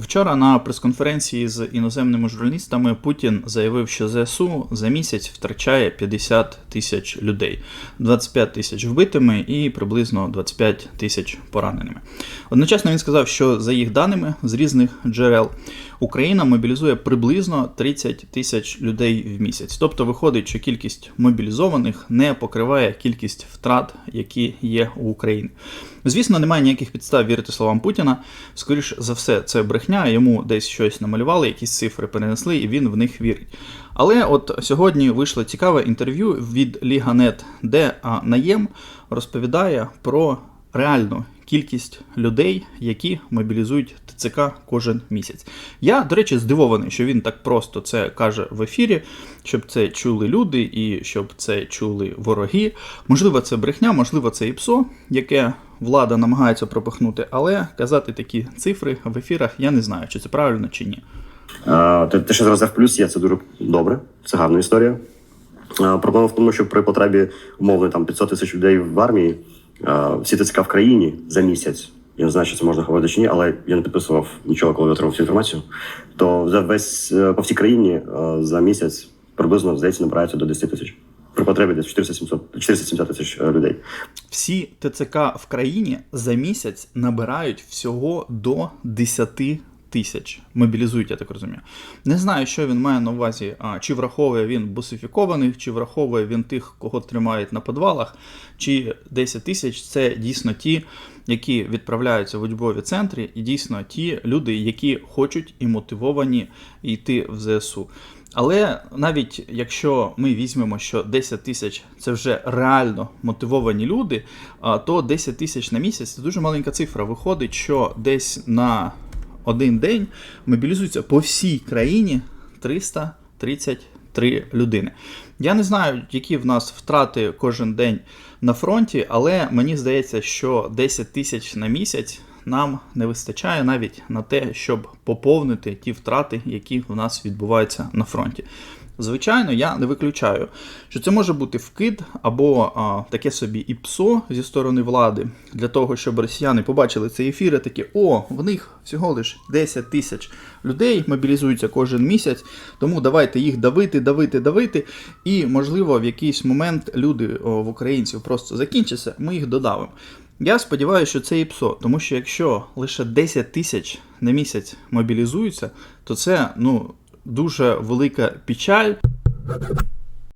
Вчора на прес-конференції з іноземними журналістами Путін заявив, що ЗСУ за місяць втрачає 50 тисяч людей, 25 тисяч вбитими і приблизно 25 тисяч пораненими. Одночасно він сказав, що за їх даними з різних джерел Україна мобілізує приблизно 30 тисяч людей в місяць. Тобто виходить, що кількість мобілізованих не покриває кількість втрат, які є у Україні. Звісно, немає ніяких підстав вірити словам Путіна. Скоріш за все, це брехня. Йому десь щось намалювали, якісь цифри перенесли, і він в них вірить. Але от сьогодні вийшло цікаве інтерв'ю від Ліганет, де Наєм розповідає про реальну кількість людей, які мобілізують ТЦК кожен місяць. Я, до речі, здивований, що він так просто це каже в ефірі, щоб це чули люди і щоб це чули вороги. Можливо, це брехня, можливо, це і ПСО, яке влада намагається пропихнути, але казати такі цифри в ефірах я не знаю, чи це правильно чи ні. Те, те, що зараз в плюс є, це дуже добре, це гарна історія. Проблема в тому, що при потребі умовно там 500 тисяч людей в армії, всі ТЦК в країні за місяць. Я не знаю, що це можна говорити чи ні, але я не підписував нічого, коли отримав цю інформацію. То за весь е, по всій країні е, за місяць приблизно здається набирається до 10 тисяч. При потребі десь 470 470 тисяч е, людей. Всі ТЦК в країні за місяць набирають всього до 10 тисяч. Мобілізують, я так розумію. Не знаю, що він має на увазі, а, чи враховує він бусифікованих, чи враховує він тих, кого тримають на підвалах, чи 10 тисяч це дійсно ті, які відправляються в учбові центри, і дійсно ті люди, які хочуть і мотивовані йти в ЗСУ. Але навіть якщо ми візьмемо, що 10 тисяч це вже реально мотивовані люди, то 10 тисяч на місяць це дуже маленька цифра. Виходить, що десь на один день мобілізується по всій країні 333 людини. Я не знаю, які в нас втрати кожен день на фронті, але мені здається, що 10 тисяч на місяць нам не вистачає навіть на те, щоб поповнити ті втрати, які в нас відбуваються на фронті. Звичайно, я не виключаю, що це може бути вкид або а, таке собі і ПСО зі сторони влади для того, щоб росіяни побачили цей ефір і такі, о, в них всього лиш 10 тисяч людей мобілізуються кожен місяць, тому давайте їх давити, давити, давити. І, можливо, в якийсь момент люди о, в українців просто закінчаться, ми їх додавимо. Я сподіваюся, що це і ПСО, тому що якщо лише 10 тисяч на місяць мобілізуються, то це ну дуже велика печаль.